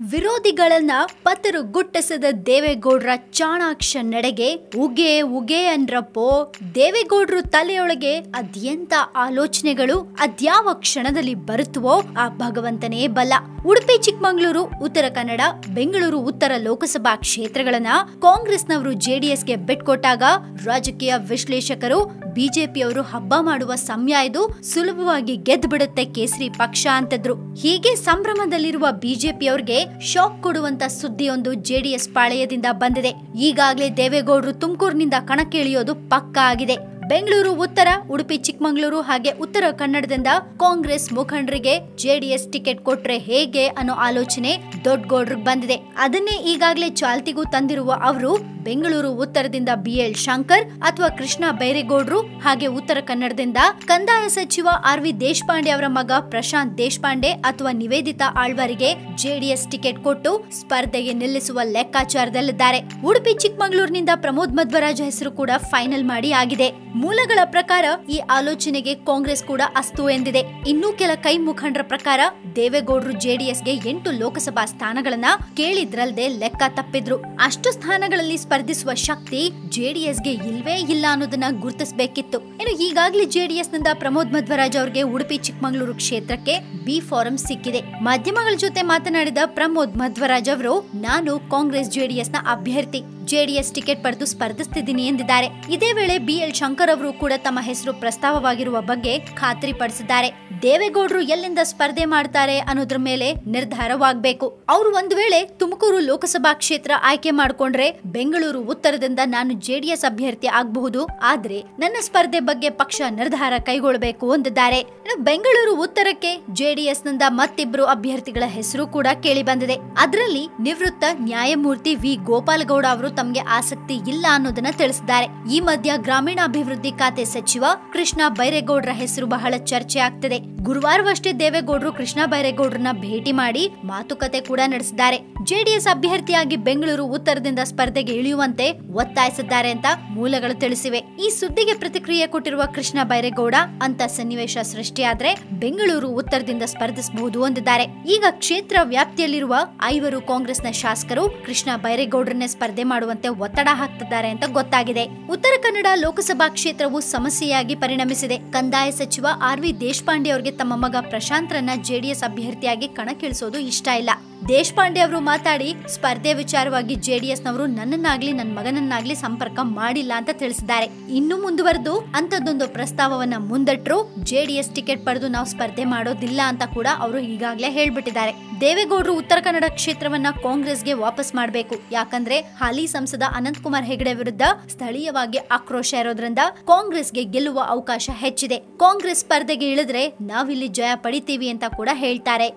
ವಿರೋಧಿಗಳನ್ನ ಪತರು ಗುಟ್ಟಿಸಿದ ದೇವೇಗೌಡರ ಚಾಣಾಕ್ಷ ನಡೆಗೆ ಉಗೆ ಉಗೆ ಅನ್ರಪ್ಪೋ ದೇವೇಗೌಡರು ತಲೆಯೊಳಗೆ ಅದ್ಯಂತ ಆಲೋಚನೆಗಳು ಅದ್ಯಾವ ಕ್ಷಣದಲ್ಲಿ ಬರುತ್ತವೋ ಆ ಭಗವಂತನೇ ಬಲ್ಲ ಉಡುಪಿ, ಚಿಕ್ಕಮಗಳೂರು, ಉತ್ತರ ಕನ್ನಡ, ಬೆಂಗಳೂರು, ಉತ್ತರ ಲೋಕಸಭಾ ಕ್ಷೇತ್ರಗಳನ್ನ ಕಾಂಗ್ರೆಸ್ನವರು ಜೆಡಿಎಸ್ಗೆ ಬಿಟ್ಕೊಟ್ಟಾಗ ರಾಜಕೀಯ ವಿಶ್ಲೇಷಕರು ಬಿಜೆಪಿಯವರು ಹಬ್ಬ ಮಾಡುವ ಸಮಯ ಇದು ಸುಲಭವಾಗಿ ಗೆದ್ದು ಬಿಡುತ್ತೆ ಕೇಸರಿ ಪಕ್ಷ ಅಂತಿದ್ರು. ಹೀಗೆ ಸಂಭ್ರಮದಲ್ಲಿರುವ ಬಿಜೆಪಿಯವ್ರಿಗೆ ಶಾಕ್ ಕೊಡುವಂತ ಸುದ್ದಿಯೊಂದು ಜೆಡಿಎಸ್ ಪಾಳೆಯದಿಂದ ಬಂದಿದೆ. ಈಗಾಗಲೇ ದೇವೇಗೌಡರು ತುಮಕೂರಿನಿಂದ ಕಣಕ್ಕಿಳಿಯೋದು ಪಕ್ಕಾ ಆಗಿದೆ. ಬೆಂಗಳೂರು, ಉತ್ತರ, ಉಡುಪಿ, ಚಿಕ್ಕಮಗಳೂರು ಹಾಗೆ ಉತ್ತರ ಕನ್ನಡದಿಂದ ಕಾಂಗ್ರೆಸ್ ಮುಖಂಡರಿಗೆ ಜೆಡಿಎಸ್ ಟಿಕೆಟ್ ಕೊಟ್ರೆ ಹೇಗೆ ಅನ್ನೋ ಆಲೋಚನೆ ದೊಡ್ಡಗೌಡ್ರಿಗೆ ಬಂದಿದೆ. ಅದನ್ನೇ ಈಗಾಗಲೇ ಚಾಲ್ತಿಗೂ ತಂದಿರುವ ಅವರು ಬೆಂಗಳೂರು, ಉತ್ತರದಿಂದ ಬಿ ಎಲ್ ಶಂಕರ್ ಅಥವಾ ಕೃಷ್ಣ ಬೈರೇಗೌಡ್ರು ಹಾಗೆ ಉತ್ತರ ಕನ್ನಡದಿಂದ ಕಂದಾಯ ಸಚಿವ ಆರ್ ವಿ ದೇಶಪಾಂಡೆ ಅವರ ಮಗ ಪ್ರಶಾಂತ್ ದೇಶಪಾಂಡೆ ಅಥವಾ ನಿವೇದಿತಾ ಆಳ್ವಾರಿಗೆ ಜೆಡಿಎಸ್ ಟಿಕೆಟ್ ಕೊಟ್ಟು ಸ್ಪರ್ಧೆಗೆ ನಿಲ್ಲಿಸುವ ಲೆಕ್ಕಾಚಾರದಲ್ಲಿದ್ದಾರೆ. ಉಡುಪಿ, ಚಿಕ್ಕಮಗಳೂರಿನಿಂದ ಪ್ರಮೋದ್ ಮಧ್ವರಾಜ್ ಹೆಸರು ಕೂಡ ಫೈನಲ್ ಮಾಡಿ ಆಗಿದೆ. ಮೂಲಗಳ ಪ್ರಕಾರ ಈ ಆಲೋಚನೆಗೆ ಕಾಂಗ್ರೆಸ್ ಕೂಡ ಅಸ್ತು ಎಂದಿದೆ. ಇನ್ನೂ ಕೆಲ ಕೈ ಮುಖಂಡರ ಪ್ರಕಾರ ದೇವೇಗೌಡರು ಜೆಡಿಎಸ್ಗೆ ಎಂಟು ಲೋಕಸಭಾ ಸ್ಥಾನಗಳನ್ನ ಕೇಳಿದ್ರಲ್ದೆ ಲೆಕ್ಕ ತಪ್ಪಿದ್ರು. ಅಷ್ಟು ಸ್ಥಾನಗಳಲ್ಲಿ ಸ್ಪರ್ಧಿಸುವ ಶಕ್ತಿ ಜೆಡಿಎಸ್ಗೆ ಇಲ್ವೇ ಇಲ್ಲ ಅನ್ನೋದನ್ನ ಗುರುತಿಸಬೇಕಿತ್ತು. ಇನ್ನು ಈಗಾಗಲೇ ಜೆಡಿಎಸ್ನಿಂದ ಪ್ರಮೋದ್ ಮಧ್ವರಾಜ್ ಅವರಿಗೆ ಉಡುಪಿ ಚಿಕ್ಕಮಗಳೂರು ಕ್ಷೇತ್ರಕ್ಕೆ ಬಿ ಫಾರಂ ಸಿಕ್ಕಿದೆ. ಮಾಧ್ಯಮಗಳ ಜೊತೆ ಮಾತನಾಡಿದ ಪ್ರಮೋದ್ ಮಧ್ವರಾಜ್ ಅವರು, ನಾನು ಕಾಂಗ್ರೆಸ್ ಜೆಡಿಎಸ್ನ ಅಭ್ಯರ್ಥಿ. ಜೆಡಿಎಸ್ ಟಿಕೆಟ್ ಪಡೆದು ಸ್ಪರ್ಧಿಸ್ತಿದ್ದೀನಿ ಎಂದಿದ್ದಾರೆ. ಇದೇ ವೇಳೆ ಬಿಎಲ್ ಶಂಕರ್ ಅವರು ಕೂಡ ತಮ್ಮ ಹೆಸರು ಪ್ರಸ್ತಾವವಾಗಿರುವ ಬಗ್ಗೆ ಖಾತ್ರಿ ಪಡಿಸಿದ್ದಾರೆ ದೇವೇಗೌಡರು ಎಲ್ಲಿಂದ ಸ್ಪರ್ಧೆ ಮಾಡ್ತಾರೆ ಅನ್ನೋದ್ರ ಮೇಲೆ ನಿರ್ಧಾರವಾಗಬೇಕು. ಅವರು ಒಂದು ವೇಳೆ ತುಮಕೂರು ಲೋಕಸಭಾ ಕ್ಷೇತ್ರ ಆಯ್ಕೆ ಮಾಡಿಕೊಂಡ್ರೆ ಬೆಂಗಳೂರು ಉತ್ತರದಿಂದ ನಾನು ಜೆಡಿಎಸ್ ಅಭ್ಯರ್ಥಿ ಆಗಬಹುದು. ಆದ್ರೆ ನನ್ನ ಸ್ಪರ್ಧೆ ಬಗ್ಗೆ ಪಕ್ಷ ನಿರ್ಧಾರ ಕೈಗೊಳ್ಳಬೇಕು ಅಂದಿದ್ದಾರೆ ಬೆಂಗಳೂರು ಉತ್ತರಕ್ಕೆ ಜೆಡಿಎಸ್ನಿಂದ ಮತ್ತಿಬ್ಬರು ಅಭ್ಯರ್ಥಿಗಳ ಹೆಸರು ಕೂಡ ಕೇಳಿ ಬಂದಿದೆ ಅದರಲ್ಲಿ ನಿವೃತ್ತ ನ್ಯಾಯಮೂರ್ತಿ ವಿ. ಗೋಪಾಲಗೌಡ ಅವರು ತಮಗೆ ಆಸಕ್ತಿ ಇಲ್ಲ ಅನ್ನೋದನ್ನ ತಿಳಿಸಿದ್ದಾರೆ. ಈ ಮಧ್ಯ ಗ್ರಾಮೀಣಾಭಿವೃದ್ಧಿ ಖಾತೆ ಸಚಿವ ಕೃಷ್ಣ ಬೈರೇಗೌಡರ ಹೆಸರು ಬಹಳ ಚರ್ಚೆ ಆಗ್ತಿದೆ. ಗುರುವಾರವಷ್ಟೇ ದೇವೇಗೌಡರು ಕೃಷ್ಣ ಬೈರೇಗೌಡರನ್ನ ಭೇಟಿ ಮಾಡಿ ಮಾತುಕತೆ ಕೂಡ ನಡೆಸಿದ್ದಾರೆ. ಜೆಡಿಎಸ್ ಅಭ್ಯರ್ಥಿಯಾಗಿ ಬೆಂಗಳೂರು ಉತ್ತರದಿಂದ ಸ್ಪರ್ಧೆಗೆ ಇಳಿಯುವಂತೆ ಒತ್ತಾಯಿಸಿದ್ದಾರೆ ಅಂತ ಮೂಲಗಳು ತಿಳಿಸಿವೆ. ಈ ಸುದ್ದಿಗೆ ಪ್ರತಿಕ್ರಿಯೆ ಕೊಟ್ಟಿರುವ ಕೃಷ್ಣ ಬೈರೇಗೌಡ, ಅಂತ ಸನ್ನಿವೇಶ ಸೃಷ್ಟಿಯಾದ್ರೆ ಬೆಂಗಳೂರು ಉತ್ತರದಿಂದ ಸ್ಪರ್ಧಿಸಬಹುದು ಎಂದಿದ್ದಾರೆ ಈಗ ಕ್ಷೇತ್ರ ವ್ಯಾಪ್ತಿಯಲ್ಲಿರುವ ಐವರು ಕಾಂಗ್ರೆಸ್ನ ಶಾಸಕರು ಕೃಷ್ಣ ಬೈರೇಗೌಡರನ್ನೇ ಸ್ಪರ್ಧೆ ಮಾಡುವಂತೆ ಒತ್ತಡ ಹಾಕ್ತಿದ್ದಾರೆ ಅಂತ ಗೊತ್ತಾಗಿದೆ. ಉತ್ತರ ಕನ್ನಡ ಲೋಕಸಭಾ ಕ್ಷೇತ್ರವು ಸಮಸ್ಯೆಯಾಗಿ ಪರಿಣಮಿಸಿದೆ. ಕಂದಾಯ ಸಚಿವ ಆರ್ ವಿ ದೇಶಪಾಂಡೆ ಅವರಿಗೆ ತಮ್ಮ ಮಗ ಪ್ರಶಾಂತ್ರನ್ನ ಜೆಡಿಎಸ್ ಅಭ್ಯರ್ಥಿಯಾಗಿ ಕಣಕ್ಕಿಳಿಸೋದು ಇಷ್ಟ ಇಲ್ಲ. ದೇಶಪಾಂಡೆ ಅವರು ಮಾತಾಡಿ, ಸ್ಪರ್ಧೆ ವಿಚಾರವಾಗಿ ಜೆಡಿಎಸ್ ನವರು ನನ್ನನ್ನಾಗ್ಲಿ ನನ್ನ ಮಗನನ್ನಾಗ್ಲಿ ಸಂಪರ್ಕ ಮಾಡಿಲ್ಲ ಅಂತ ತಿಳಿಸಿದ್ದಾರೆ. ಇನ್ನು ಮುಂದುವರೆದು ಅಂತದೊಂದು ಪ್ರಸ್ತಾವವನ್ನ ಡಿ ಜೆಡಿಎಸ್ ಟಿಕೆಟ್ ಪಡೆದು ನಾವು ಸ್ಪರ್ಧೆ ಮಾಡೋದಿಲ್ಲ ಅಂತ ಕೂಡ ಅವರು ಈಗಾಗಲೇ ಹೇಳ್ಬಿಟ್ಟಿದ್ದಾರೆ. ದೇವೇಗೌಡರು ಉತ್ತರ ಕನ್ನಡ ಕ್ಷೇತ್ರವನ್ನ ಕಾಂಗ್ರೆಸ್ಗೆ ವಾಪಸ್ ಮಾಡಬೇಕು. ಯಾಕಂದ್ರೆ ಹಾಲಿ ಸಂಸದ ಅನಂತಕುಮಾರ್ ಹೆಗಡೆ ವಿರುದ್ಧ ಸ್ಥಳೀಯವಾಗಿ ಆಕ್ರೋಶ ಇರೋದ್ರಿಂದ ಕಾಂಗ್ರೆಸ್ಗೆ ಗೆಲ್ಲುವ ಅವಕಾಶ ಹೆಚ್ಚಿದೆ. ಕಾಂಗ್ರೆಸ್ ಸ್ಪರ್ಧೆಗೆ ಇಳಿದ್ರೆ ನಾವಿಲ್ಲಿ ಜಯ ಪಡಿತೀವಿ ಅಂತ ಕೂಡ ಹೇಳ್ತಾರೆ.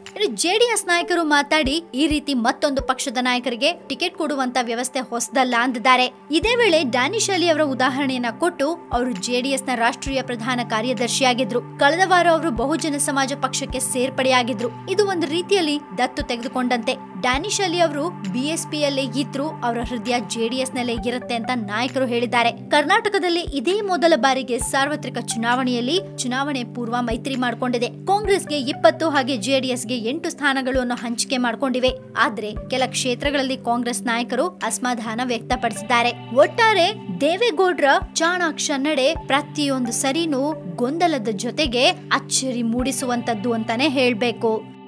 ಜೆಡಿಎಸ್ ನಾಯಕರು ಮಾತಾಡಿ ಈ ರೀತಿ ಮತ್ತೊಂದು ಪಕ್ಷದ ನಾಯಕರಿಗೆ ಟಿಕೆಟ್ ಕೊಡುವಂತ ವ್ಯವಸ್ಥೆ ಹೊಸದಲ್ಲ ಅಂದಿದ್ದಾರೆ. ಇದೇ ವೇಳೆ ಡ್ಯಾನಿಶ್ ಅಲಿ ಅವರ ಉದಾಹರಣೆಯನ್ನ ಕೊಟ್ಟು ಅವರು ಜೆಡಿಎಸ್ನ ರಾಷ್ಟ್ರೀಯ ಪ್ರಧಾನ ಕಾರ್ಯದರ್ಶಿಯಾಗಿದ್ರು. ಕಳೆದ ವಾರ ಅವರು ಬಹುಜನ ಸಮಾಜ ಪಕ್ಷಕ್ಕೆ ಸೇರ್ಪಡೆಯಾಗಿದ್ರು. ಇದು ಒಂದು ರೀತಿಯಲ್ಲಿ ದತ್ತು ತೆಗೆದುಕೊಂಡಂತೆ. ಡ್ಯಾನಿಶ್ ಅಲಿ ಅವರು ಬಿಎಸ್ಪಿಯಲ್ಲೇ ಇದ್ರು ಅವರ ಹೃದಯ ಜೆಡಿಎಸ್ ನಲ್ಲೇ ಇರುತ್ತೆ ಅಂತ ನಾಯಕರು ಹೇಳಿದ್ದಾರೆ. ಕರ್ನಾಟಕದಲ್ಲಿ ಇದೇ ಮೊದಲ ಬಾರಿಗೆ ಸಾರ್ವತ್ರಿಕ ಚುನಾವಣೆಯಲ್ಲಿ ಚುನಾವಣೆ ಪೂರ್ವ ಮೈತ್ರಿ ಮಾಡಿಕೊಂಡಿದೆ. ಕಾಂಗ್ರೆಸ್ಗೆ ಇಪ್ಪತ್ತು ಹಾಗೆ ಜೆಡಿಎಸ್ಗೆ ಎಂಟು ಸ್ಥಾನಗಳನ್ನು ಹಂಚಿಕೆ ಮಾಡಿಕೊಂಡಿವೆ. ಆದ್ರೆ ಕೆಲ ಕ್ಷೇತ್ರಗಳಲ್ಲಿ ಕಾಂಗ್ರೆಸ್ ನಾಯಕರು ಅಸಮಾಧಾನ ವ್ಯಕ್ತಪಡಿಸಿದ್ದಾರೆ. ಒಟ್ಟಾರೆ ದೇವೇಗೌಡ್ರ ಚಾಣಾಕ್ಷ ನಡೆ ಪ್ರತಿಯೊಂದು ಸರಿನೂ ಗೊಂದಲದ ಜೊತೆಗೆ ಅಚ್ಚರಿ ಮೂಡಿಸುವಂತದ್ದು ಅಂತಾನೆ ಹೇಳ್ಬೇಕು.